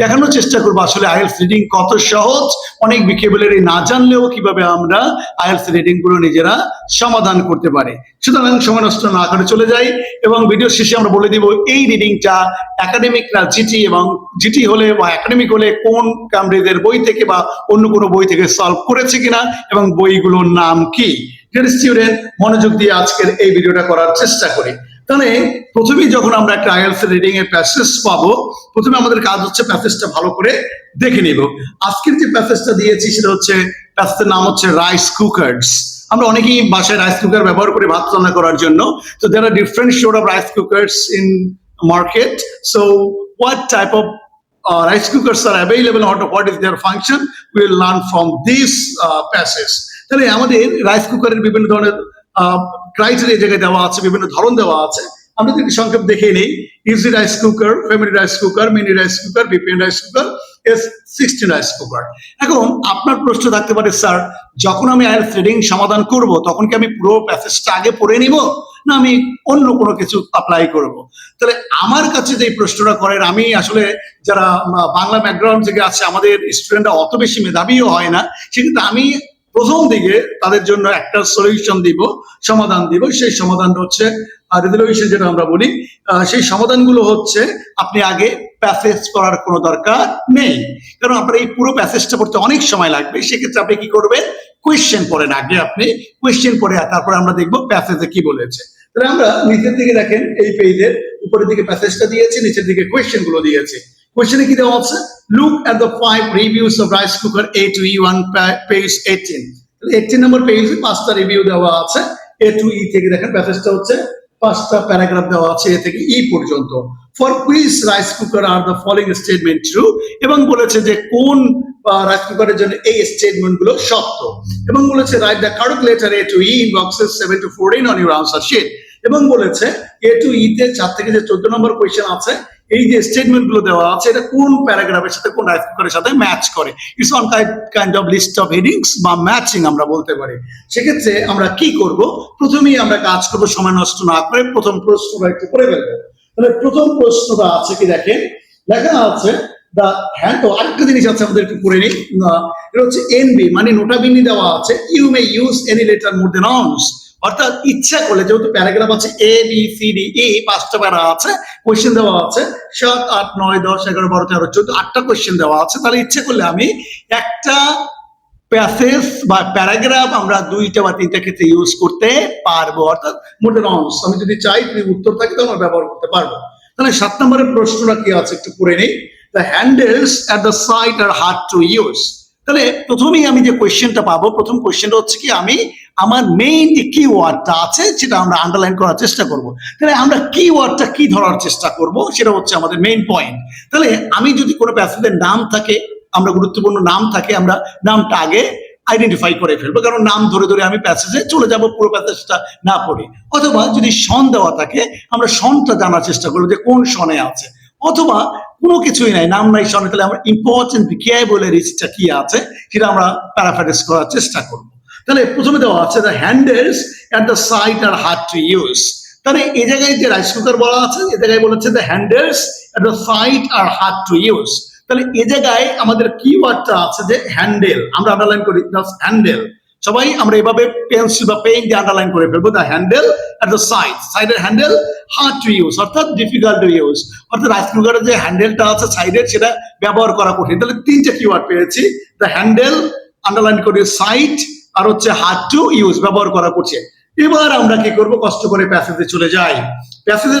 দেখানোর চেষ্টা করব আসলে আইএলস রিডিং কত সহজ, অনেক বিকেবুলারি না জানলেও কীভাবে আমরা আইএলস রিডিংগুলো নিজেরা সমাধান করতে পারি। সুতরাং সময় নষ্ট না করে চলে যাই এবং ভিডিও শেষে আমরা বলে দিব এই রিডিংটা একাডেমিক না জিটি এবং জিটি হলে বা একাডেমিক হলে কোন কামব্রিজের বই থেকে বা অন্য কোনো বই থেকে সলভ করেছে কিনা এবং বইগুলোর নাম কি? স্টুডেন্ট মনোযোগ দিয়ে আজকের এই ভিডিওটা করার চেষ্টা করি। তাহলে প্রথমেই যখন আমরা একটা আইএলস রিডিং এর প্যাসেজ পাবো প্রথমে আমাদের কাজ হচ্ছে প্যাসেজটা ভালো করে দেখে নিব। আজকের যে প্যাসেজটা দিয়েছি সেটা হচ্ছে প্যাসেজের নাম হচ্ছে রাইস কুকার্স আমরা অনেকেই বাসায় রাইস কুকার ব্যবহার করে ভাত রান্না করার জন্য। তো there are different sort of rice cookers in market so what type of uh, are available? Or what is their function? We will learn from this uh, passage তাহলে আমাদের রাইস কুকারের বিভিন্ন ধরনের ক্রাইটেরিয়া জায়গায় দেওয়া আছে, বিভিন্ন ধরন দেওয়া আছে। আমরা যদি সংক্ষেপ দেখে নিই easy rice cooker family rice cooker mini rice cooker BPN rice cooker S sixteen rice cooker এখন আপনার প্রশ্ন থাকতে পারে, স্যার, যখন আমি আয়ার থ্রেডিং সমাধান করব, তখন কি আমি পুরো প্যাসেজটা আগে পড়ে নিব? না, আমি অন্য কোনো কিছু অ্যাপ্লাই করব? তাহলে আমার কাছে যে প্রশ্নটা করেন, আমি আসলে যারা বাংলা ব্যাকগ্রাউন্ড থেকে আছে, আমাদের স্টুডেন্টরা অত বেশি মেধাবীও হয় না। সেক্ষেত্রে আমি প্রথম দিকে তাদের জন্য একটা সলিউশন দিব, সমাধান দিব। সেই সমাধানটা হচ্ছে রেজলিউশন যেটা আমরা বলি সেই সমাধানগুলো হচ্ছে আপনি আগে প্যাসেজ করার কোনো দরকার নেই। কারণ আপনার এই পুরো প্যাসেজটা পড়তে অনেক সময় লাগবে। সেক্ষেত্রে আপনি কি করবেন? কোয়েশ্চেন পড়েন আগে আপনি। কোয়েশ্চেন পড়ে তারপরে আমরা দেখব প্যাসেজে কি বলেছে। তাহলে আমরা নিচের দিকে দেখেন, এই পেজের উপরের দিকে প্যাসেজটা দিয়েছি, নিচের দিকে কোয়েশ্চেনগুলো দিয়েছি। কোয়েশ্চেনে কি দেওয়া আছে? Look at the five reviews of rice cooker A to E one page eighteen eighteen number পেজে পাঁচটা রিভিউ দেওয়া আছে। এ টু ই থেকে দেখেন প্যাসেজটা হচ্ছে, পাঁচটা প্যারাগ্রাফ দেওয়া আছে এ থেকে ই পর্যন্ত। For quiz rice cooker are the following statement true এবং বলেছে যে কোন রাইস কুকারের জন্য এই স্টেটমেন্টগুলো সত্য এবং বলেছে write the correct letter A to E boxes seven to fourteen on your answer sheet এবং বলেছে এ টু ই তে চার থেকে যে চোদ্দ নম্বর কোয়েশ্চেন আছে এই যে স্টেটমেন্টগুলো দেওয়া আছে, এটা কোন প্যারাগ্রাফের সাথে কোন রাইস সাথে ম্যাচ করে? It's on kind of list of headings বা ম্যাচিং আমরা বলতে পারি। সেক্ষেত্রে আমরা কি করব? প্রথমেই আমরা কাজ করব সময় নষ্ট না করে প্রথম প্রশ্নটা একটু করে ফেলব। তাহলে প্রথম প্রশ্নটা আছে কি দেখেন? লেখা আছে দা হ্যাঁ তো আরেকটা জিনিস আছে আমাদের একটু করে নিই। এটা হচ্ছে এনবি মানে নোটাবিনি দেওয়া আছে। You may use any letter more than once অর্থাৎ ইচ্ছা করলে, যেহেতু প্যারাগ্রাফ আছে A B C D E পাঁচটা প্যারা আছে কোয়েশ্চেন দেওয়া আছে, সাত, আট, নয়, দশ, এগারো, বারো, তেরো, চোদ্দ, আটটা কোয়েশ্চেন দেওয়া আছে, তাহলে ইচ্ছে করলে আমি একটা প্যাসেজ বা প্যারাগ্রাফ আমরা দুইটা বা তিনটা ক্ষেত্রে ইউজ করতে পারব। অর্থাৎ মোটের অংশ আমি যদি চাই তুমি উত্তর থাকে, তো আমরা ব্যবহার করতে পারব। তাহলে সাত নম্বরের প্রশ্নটা কি আছে একটু পড়ে নিই। The handles at the side are hard to use তাহলে প্রথমেই আমি যে কোয়েশ্চেনটা পাবো, প্রথম কোয়েশ্চেনটা হচ্ছে কি, আমি আমার মেইন যে কি ওয়ার্ডটা আছে, সেটা আমরা আন্ডারলাইন করার চেষ্টা করব। তাহলে আমরা কি ওয়ার্ডটা কি ধরার চেষ্টা করব, সেটা হচ্ছে আমাদের মেইন পয়েন্ট তাহলে আমি যদি কোনো প্যাসেজের নাম থাকে, আমরা গুরুত্বপূর্ণ নাম থাকে, আমরা নামটা আগে আইডেন্টিফাই করে ফেলব, কারণ নাম ধরে ধরে আমি প্যাসেজে চলে যাব, পুরো প্যাসেজটা না পড়ে। অথবা যদি সন দেওয়া থাকে, আমরা সনটা জানার চেষ্টা করব যে কোন সনে আছে। অথবা কোনো কিছুই নাই, নাম নাই সনে তাহলে আমরা ইম্পর্টেন্ট বলে রিচটা কি আছে, সেটা আমরা প্যারাফ্যাটিস করার চেষ্টা করব। তাহলে প্রথমে দেওয়া আছে the handles at the side are hard to use তাহলে এই জায়গায় যে রাইস কুকার বলা আছে, এ জায়গায় বলেছে the handles at the side are hard to use তাহলে এ জায়গায় আমাদের কিওয়ার্ডটা আছে যে হ্যান্ডেল আমরা আন্ডারলাইন করি হ্যান্ডেল সবাই আমরা এভাবে পেন্সিল বা পেন দিয়ে আন্ডারলাইন করে ফেলব। The handle at the side সাইডের হ্যান্ডেল হার্ড টু ইউজ অর্থাৎ ডিফিকাল্ট টু ইউজ অর্থাৎ রাইস কুকারের যে হ্যান্ডেলটা আছে সাইডের সেটা ব্যবহার করা কঠিন। তাহলে তিনটে কিওয়ার্ড পেয়েছি। দ্য হ্যান্ডেল আন্ডারলাইন করি সাইড আর হচ্ছে হার্ড টু ইউজ ব্যবহার করা কঠিন। এবার আমরা কি করব? কষ্ট করে প্যাসেজে চলে যাই। প্যাসেজে